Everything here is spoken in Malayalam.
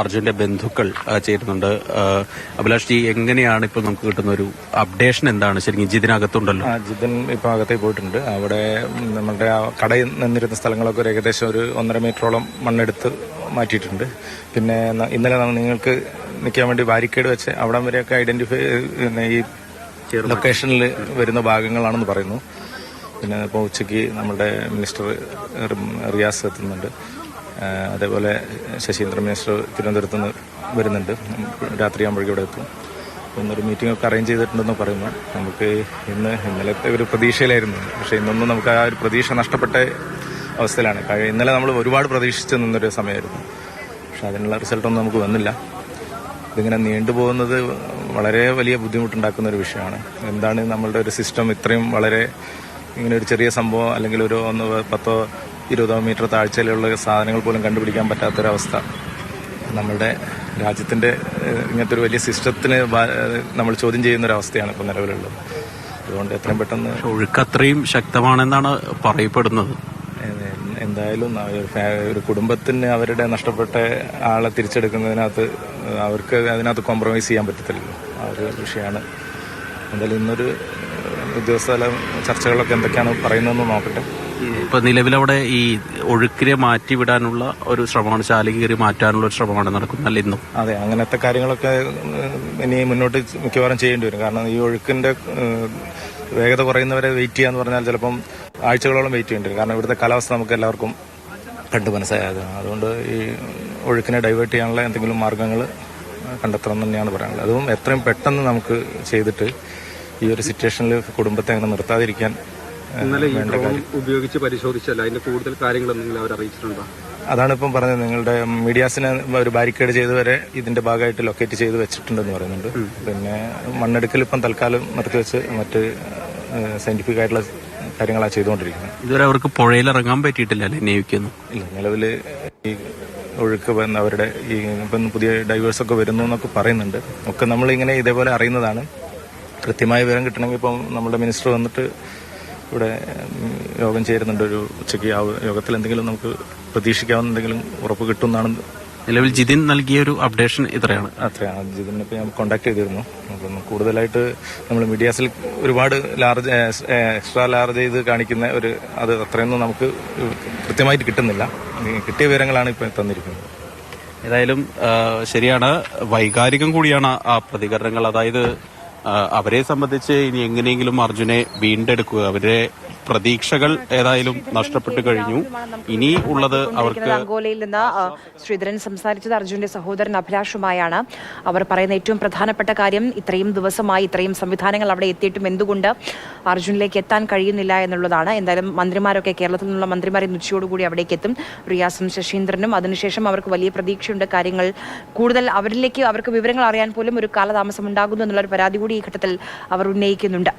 അർജുന്റെ ബന്ധുക്കൾ ചേരുന്നുണ്ട്. അഭിലാഷ് ജി എങ്ങനെയാണ് ഇപ്പോൾ നമുക്ക് കിട്ടുന്ന ഒരു അപ്ഡേഷൻ എന്താണ്? ശരിക്കും ജിതിനകത്തുണ്ടല്ലോ. ജിതിൻ ഇപ്പൊ ഇപ്പോൾ അകത്തേക്ക് പോയിട്ടുണ്ട്. അവിടെ നമ്മുടെ ആ കടയിൽ നിന്നിരുന്ന സ്ഥലങ്ങളൊക്കെ ഒരു ഏകദേശം ഒരു ഒന്നര മീറ്ററോളം മണ്ണെടുത്ത് മാറ്റിയിട്ടുണ്ട്. പിന്നെ ഇന്നലെ നിങ്ങൾക്ക് നിൽക്കാൻ വേണ്ടി ബാരിക്കേഡ് വെച്ച് അവിടം വരെയൊക്കെ ഐഡന്റിഫൈ ഈ ലൊക്കേഷനിൽ വരുന്ന ഭാഗങ്ങളാണെന്ന് പറയുന്നു. പിന്നെ ഇപ്പോൾ ഉച്ചയ്ക്ക് നമ്മുടെ മിനിസ്റ്റർ റിയാസ് എത്തുന്നുണ്ട്. അതേപോലെ ശശീന്ദ്രൻ മിനിസ്റ്റർ തിരുവനന്തപുരത്ത് നിന്ന് വരുന്നുണ്ട്. രാത്രിയാകുമ്പോഴേക്കും ഇവിടെ എത്തും. ഇന്നൊരു മീറ്റിംഗ് ഒക്കെ അറേഞ്ച് ചെയ്തിട്ടുണ്ടെന്ന് പറയുന്നു. നമുക്ക് ഇന്ന് ഇന്നലത്തെ ഒരു പ്രതീക്ഷയിലായിരുന്നു. പക്ഷേ ഇന്നൊന്നും നമുക്ക് ആ ഒരു പ്രതീക്ഷ നഷ്ടപ്പെട്ട അവസ്ഥയിലാണ്. കഴിഞ്ഞ ഇന്നലെ നമ്മൾ ഒരുപാട് പ്രതീക്ഷിച്ച് നിന്നൊരു സമയമായിരുന്നു. പക്ഷെ അതിനുള്ള റിസൾട്ടൊന്നും നമുക്ക് വന്നില്ല. ഇതിങ്ങനെ നീണ്ടുപോകുന്നത് വളരെ വലിയ ബുദ്ധിമുട്ടുണ്ടാക്കുന്ന ഒരു വിഷയമാണ്. എന്താണ് നമ്മളുടെ ഒരു സിസ്റ്റം ഇത്രയും വളരെ ഇങ്ങനെ ഒരു ചെറിയ സംഭവം അല്ലെങ്കിൽ ഒരു ഒന്ന് പത്തോ ഇരുപതോ മീറ്റർ താഴ്ചയിലുള്ള സാധനങ്ങൾ പോലും കണ്ടുപിടിക്കാൻ പറ്റാത്തൊരവസ്ഥ. നമ്മളുടെ രാജ്യത്തിന്റെ ഇങ്ങനത്തെ ഒരു വലിയ സിസ്റ്റത്തിന് നമ്മൾ ചോദ്യം ചെയ്യുന്ന ഒരു അവസ്ഥയാണ് ഇപ്പോൾ നിലവിലുള്ളത്. അതുകൊണ്ട് എത്രയും പെട്ടെന്ന് ഒഴുക്ക് അത്രയും ശക്തമാണെന്നാണ് പറയപ്പെടുന്നത്. എന്തായാലും ഒരു കുടുംബത്തിന് അവരുടെ നഷ്ടപ്പെട്ട ആളെ തിരിച്ചെടുക്കുന്നതിനകത്ത് അവർക്ക് അതിനകത്ത് കോംപ്രമൈസ് ചെയ്യാൻ പറ്റത്തില്ലല്ലോ. ആ ഒരു വിഷയമാണ്. എന്തായാലും ഇന്നൊരു ഏഹ്, ഉദ്യോഗസ്ഥതല ചർച്ചകളൊക്കെ എന്തൊക്കെയാണ് പറയുന്നതെന്ന് നോക്കട്ടെ. ഇപ്പൊ നിലവിലവിടെ ഈ ഒഴുക്കിനെ മാറ്റിവിടാനുള്ള ഒരു ശ്രമമാണ് ശാലികേറി മാറ്റാനുള്ള ഒരു ശ്രമമാണ് നടക്കുന്നത് ഇന്നും? അതെ അങ്ങനത്തെ കാര്യങ്ങളൊക്കെ ഇനി മുന്നോട്ട് മിക്കവാറും ചെയ്യേണ്ടി വരും. കാരണം ഈ ഒഴുക്കിന്റെ വേഗത കുറയുന്നവരെ വെയിറ്റ് ചെയ്യാന്ന് പറഞ്ഞാൽ ചിലപ്പം ആഴ്ചകളോളം വെയിറ്റ് ചെയ്യേണ്ടി വരും. കാരണം ഇവിടുത്തെ കാലാവസ്ഥ നമുക്ക് എല്ലാവർക്കും കണ്ടു മനസ്സിലായത്. അതുകൊണ്ട് ഈ ഒഴുക്കിനെ ഡൈവേർട്ട് ചെയ്യാനുള്ള എന്തെങ്കിലും മാർഗങ്ങൾ കണ്ടെത്തണം തന്നെയാണ് പറയാനുള്ളത്. അതും എത്രയും പെട്ടെന്ന് നമുക്ക് ചെയ്തിട്ട് ഈ ഒരു സിറ്റുവേഷനിൽ കുടുംബത്തെ അങ്ങനെ നിർത്താതിരിക്കാൻ ഇന്നലെ ഈ ഡ്രോൺ ഉപയോഗിച്ച് പരിശോധിച്ചല്ല അതിന്റെ കൂടുതൽ കാര്യങ്ങൾ എന്തെങ്കിലും അവർ അറിയിച്ചിട്ടുണ്ടോ? അതാണ് ഇപ്പം പറഞ്ഞത്. നിങ്ങളുടെ മീഡിയാസിനെ ഒരു ബാരിക്കേഡ് ചെയ്ത് വരെ ഇതിന്റെ ഭാഗമായിട്ട് ലൊക്കേറ്റ് ചെയ്ത് വെച്ചിട്ടുണ്ടെന്ന് പറയുന്നുണ്ട്. പിന്നെ മണ്ണെടുക്കൽ ഇപ്പം തൽക്കാലം നിർത്തിവെച്ച് മറ്റ് സയന്റിഫിക് ആയിട്ടുള്ള കാര്യങ്ങളാണ് ചെയ്തുകൊണ്ടിരിക്കുന്നത്. ഇതുവരെ അവർക്ക് പുഴയിൽ ഇറങ്ങാൻ പറ്റിയിട്ടില്ല അല്ലെ നേവിക്കൊന്നും? ഇല്ല നിലവിൽ ഈ ഒഴുക്ക് വന്ന് അവരുടെ ഈ ഇപ്പം പുതിയ ഡൈവേഴ്സ് ഒക്കെ വരുന്നു എന്നൊക്കെ പറയുന്നുണ്ട്. ഒക്കെ നമ്മളിങ്ങനെ ഇതേപോലെ അറിയുന്നതാണ്. കൃത്യമായ വിവരം കിട്ടണമെങ്കിൽ ഇപ്പം നമ്മുടെ മിനിസ്റ്റർ വന്നിട്ട് ഇവിടെ യോഗം ചേരുന്നുണ്ട്. ഒരു ഉച്ചയ്ക്ക് ആ യോഗത്തിൽ എന്തെങ്കിലും നമുക്ക് പ്രതീക്ഷിക്കാവുന്ന എന്തെങ്കിലും ഉറപ്പ് കിട്ടുമെന്നാണ് നിലവിൽ ജിതിൻ നൽകിയ ഒരു അപ്ഡേഷൻ ഇത്രയാണ്. അത്രയാണ്. ഇതിനിപ്പോൾ ഞാൻ കോണ്ടാക്ട് ചെയ്തിരുന്നു. അപ്പം കൂടുതലായിട്ട് നമ്മൾ മീഡിയാസിൽ ഒരുപാട് ലാർജ് എക്സ്ട്രാ ലാർജ് ചെയ്ത് കാണിക്കുന്ന ഒരു അത് അത്രയൊന്നും നമുക്ക് കൃത്യമായിട്ട് കിട്ടുന്നില്ല. കിട്ടിയ വിവരങ്ങളാണ് ഇപ്പോൾ തന്നിരിക്കുന്നത്. ഏതായാലും ശരിയാണ്. വൈകാരികം കൂടിയാണ് ആ പ്രതികരണങ്ങൾ. അതായത് അവരെ സംബന്ധിച്ച് ഇനി എങ്ങനെയെങ്കിലും അർജുനെ വീണ്ടെടുക്കുക. അവരെ പ്രതീക്ഷകൾ ഏതായാലും നഷ്ടപ്പെട്ടു കഴിഞ്ഞു. ഇനി ഉള്ളത് അവർക്ക് അങ്കോലയിൽ നിന്ന് ശ്രീധരൻ സംസാരിച്ചത് അർജുന്റെ സഹോദരൻ അഭിലാഷുമായാണ്. അവർ പറയുന്ന ഏറ്റവും പ്രധാനപ്പെട്ട കാര്യം ഇത്രയും ദിവസമായി ഇത്രയും സംവിധാനങ്ങൾ അവിടെ എത്തിയിട്ടും എന്തുകൊണ്ട് അർജുനിലേക്ക് എത്താൻ കഴിയുന്നില്ല എന്നുള്ളതാണ്. എന്തായാലും മന്ത്രിമാരൊക്കെ കേരളത്തിൽ നിന്നുള്ള മന്ത്രിമാരെ ഉച്ചയോടുകൂടി അവിടേക്ക് എത്തും. റിയാസും ശശീന്ദ്രനും അതിനുശേഷം അവർക്ക് വലിയ പ്രതീക്ഷയുണ്ട്. കാര്യങ്ങൾ കൂടുതൽ അവരിലേക്ക് അവർക്ക് വിവരങ്ങൾ അറിയാൻ പോലും ഒരു കാലതാമസം ഉണ്ടാകുന്നു എന്നുള്ള ഒരു പരാതി കൂടി ഈ ഘട്ടത്തിൽ അവർ ഉന്നയിക്കുന്നുണ്ട്.